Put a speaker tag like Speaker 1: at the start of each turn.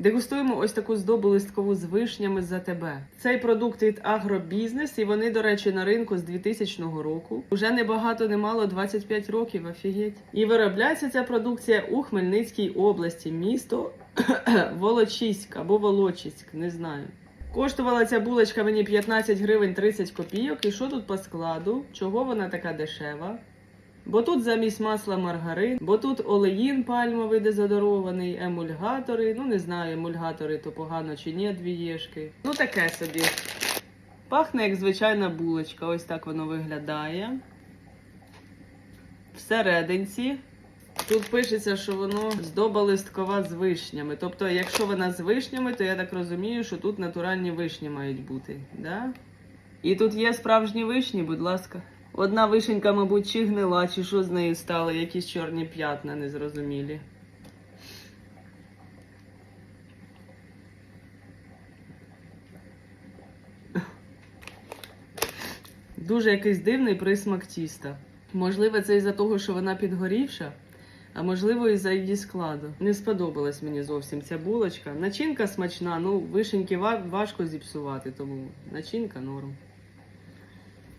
Speaker 1: Дегустуємо ось таку здобу листкову з вишнями за тебе. Цей продукт від агробізнес, і вони, до речі, на ринку з 2000 року. Уже небагато немало 25 років, офігеть. І виробляється ця продукція у Хмельницькій області, місто Волочиськ або Волочиськ, не знаю. Коштувала ця булочка мені 15 гривень 30 копійок. І що тут по складу? Чого вона така дешева? Бо тут замість масла маргарин, бо тут олеїн пальмовий дезодорований, емульгатори. Ну не знаю, емульгатори то погано чи ні, дві єшки. Ну таке собі. Пахне як звичайна булочка. Ось так воно виглядає. Всерединці. Тут пишеться, що воно здоба листкова з вишнями. Тобто, якщо вона з вишнями, то я так розумію, що тут натуральні вишні мають бути. Да? І тут є справжні вишні, будь ласка. Одна вишенька, мабуть, чи гнила, чи що з нею стало, якісь чорні п'ятна незрозумілі. Дуже якийсь дивний присмак тіста. Можливо, це із-за того, що вона підгорівша, а можливо, із-за її складу. Не сподобалась мені зовсім ця булочка. Начинка смачна, ну вишеньки важко зіпсувати, тому начинка норм.